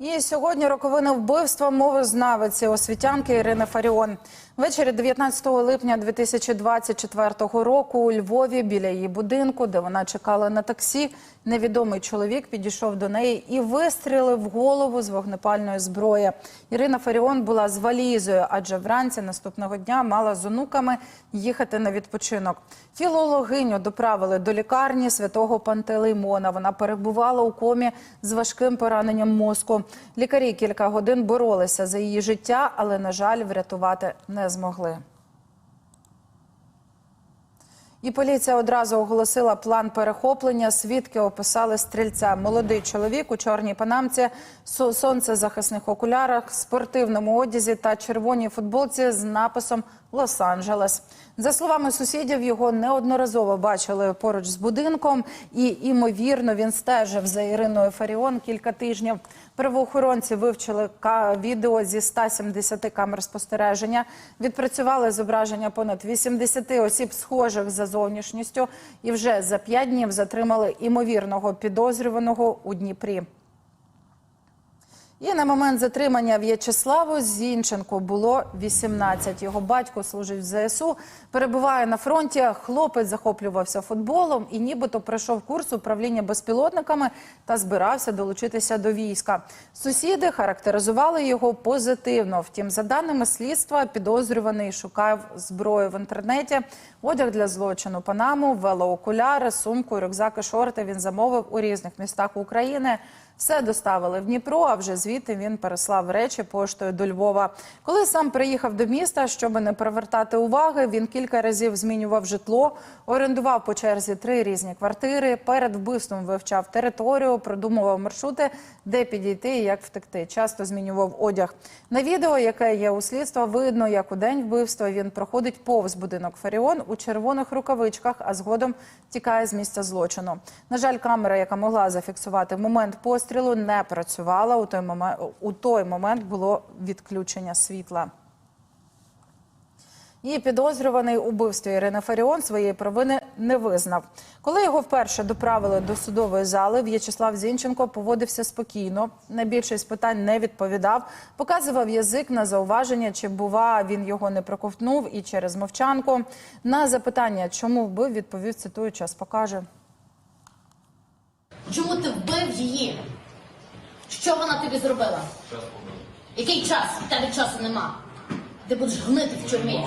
І сьогодні роковини вбивства мовознавиці освітянки Ірини Фаріон. Ввечері 19 липня 2024 року у Львові біля її будинку, де вона чекала на таксі, невідомий чоловік підійшов до неї і вистрілив голову з вогнепальної зброї. Ірина Фаріон була з валізою, адже вранці наступного дня мала з онуками їхати на відпочинок. Філологиню доправили до лікарні святого Пантелеймона. Вона перебувала у комі з важким пораненням мозку. Лікарі кілька годин боролися за її життя, але, на жаль, врятувати не змогли. І поліція одразу оголосила план перехоплення. Свідки описали стрільця. Молодий чоловік у чорній панамці, со- сонцезахисних окулярах, спортивному одязі та червоній футболці з написом Лос-Анджелес. За словами сусідів, його неодноразово бачили поруч з будинком, і імовірно він стежив за Іриною Фаріон кілька тижнів. Правоохоронці вивчили відео зі 170 камер спостереження, відпрацювали зображення понад 80 осіб, схожих за зовнішністю, і вже за п'ять днів затримали імовірного підозрюваного у Дніпрі. І на момент затримання В'ячеславу Зінченко було 18. Його батько служить в ЗСУ, перебуває на фронті. Хлопець захоплювався футболом і нібито пройшов курс управління безпілотниками та збирався долучитися до війська. Сусіди характеризували його позитивно. Втім, за даними слідства, підозрюваний шукав зброю в інтернеті, одяг для злочину, панаму, велоокуляри, сумку, рюкзак і шорти він замовив у різних містах України. Все доставили в Дніпро, а вже звідти він переслав речі поштою до Львова. Коли сам приїхав до міста, щоб не привертати уваги, він кілька разів змінював житло, орендував по черзі три різні квартири. Перед вбивством вивчав територію, продумував маршрути, де підійти і як втекти. Часто змінював одяг. На відео, яке є у слідства, видно, як у день вбивства він проходить повз будинок Фаріон у червоних рукавичках, а згодом тікає з місця злочину. На жаль, камера, яка могла зафіксувати момент пострілу, не працювала. У той момент, у той момент було відключення світла. І підозрюваний у вбивстві Ірини Фаріон своєї провини не визнав. Коли його вперше доправили до судової зали, В'ячеслав Зінченко поводився спокійно. На більшість питань не відповідав, показував язик на зауваження, чи бува він його не проковтнув і через мовчанку. На запитання, чому вбив, відповів цитую, час покаже. Чому ти вбив її? Що вона тобі зробила? Який час? В тебе часу нема. Ти будеш гнити в тюрмі.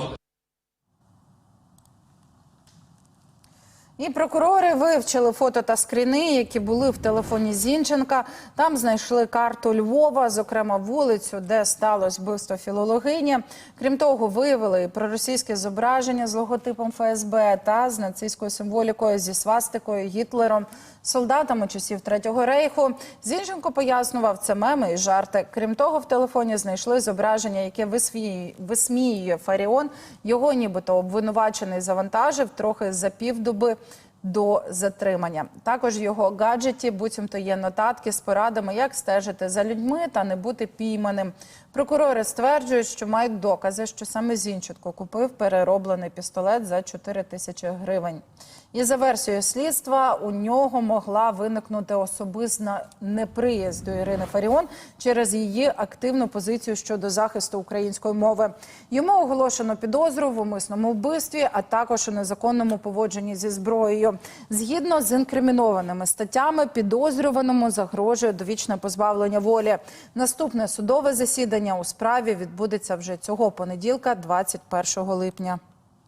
І прокурори вивчили фото та скріни, які були в телефоні Зінченка. Там знайшли карту Львова, зокрема вулицю, де сталося вбивство філологині. Крім того, виявили і проросійське зображення з логотипом ФСБ та з нацистською символікою зі свастикою, Гітлером, солдатами часів Третього рейху. Зінченко пояснював, це меми і жарти. Крім того, в телефоні знайшли зображення, яке висміює, Фаріон. Його нібито обвинувачений завантажив трохи за півдоби до затримання. Також в його гаджеті буцімто є нотатки з порадами, як стежити за людьми та не бути пійманим. Прокурори стверджують, що мають докази, що саме Зінченко купив перероблений пістолет за 4 тисячі гривень. І за версією слідства у нього могла виникнути особисна неприязнь до Ірини Фаріон через її активну позицію щодо захисту української мови. Йому оголошено підозру в умисному вбивстві, а також у незаконному поводженні зі зброєю. Згідно з інкримінованими статтями, підозрюваному загрожує довічне позбавлення волі. Наступне судове засідання у справі відбудеться вже цього понеділка, 21 липня.